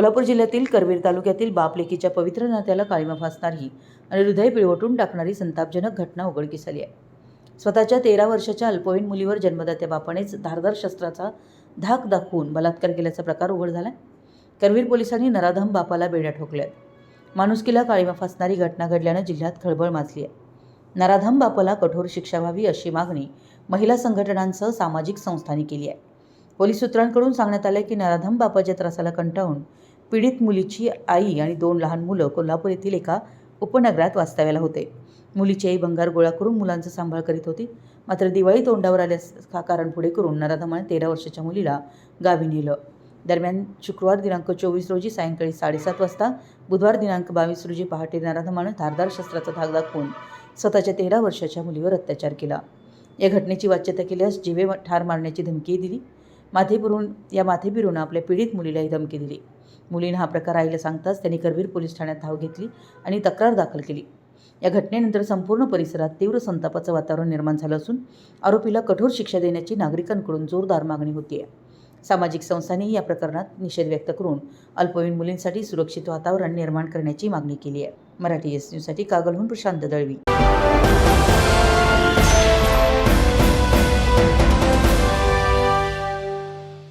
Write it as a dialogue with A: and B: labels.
A: कोल्हापूर जिल्ह्यातील करवीर तालुक्यातील बापलेकीच्या पवित्र नात्याला काळीमा फासणारी आणि हृदय पिळवटून टाकणारी संतापजनक घटना उघडकीस आली आहे. स्वतःच्या तेरा वर्षाच्या अल्पवयीन मुलीवर जन्मदात्या बापानेच धारदार शस्त्राचा धाक दाखवून बलात्कार केल्याचा प्रकार उघड झाला करवीर पोलिसांनी नराधम बापाला बेड्या ठोकल्यात. माणुसकीला काळीमा फासणारी घटना घडल्यानं जिल्ह्यात खळबळ माजली आहे नराधम बापाला कठोर शिक्षा व्हावी अशी मागणी महिला संघटनांसह सामाजिक संस्थांनी केली आहे. पोलीस सूत्रांकडून सांगण्यात आलं की नराधम बापाच्या त्रासाला कंटाळून पीडित मुलीची आई आणि दोन लहान मुलं कोल्हापूर येथील एका उपनगरात वास्तव्याला होते. मुलीची आई भंगार गोळा करून मुलांचा सांभाळ करीत होती. मात्र दिवाळी तोंडावर आल्यास कारण पुढे करून नराधमाने तेरा वर्षाच्या मुलीला गावी नेलं. दरम्यान शुक्रवार दिनांक चोवीस रोजी सायंकाळी साडेसात वाजता बुधवार दिनांक बावीस रोजी पहाटे नराधमानं धारदार शस्त्राचा धाक दाखवून स्वतःच्या तेरा वर्षाच्या मुलीवर अत्याचार केला. या घटनेची वाच्यता केल्यास जीवे ठार मारण्याची धमकीही दिली. माथेपिरून या माथे आपल्या पीडित मुलीलाही धमकी दिली. मुलीनं हा प्रकार आईला सांगताच त्यांनी करवीर पोलीस ठाण्यात धाव घेतली आणि तक्रार दाखल केली. या घटनेनंतर संपूर्ण परिसरात तीव्र संतापाचं वातावरण निर्माण झालं असून आरोपीला कठोर शिक्षा देण्याची नागरिकांकडून जोरदार मागणी होती आहे सामाजिक संस्थांनी या प्रकरणात निषेध व्यक्त करून अल्पवयीन मुलींसाठी सुरक्षित वातावरण निर्माण करण्याची मागणी केली आहे मराठी एस न्यूजसाठी कागलहून प्रशांत दळवी.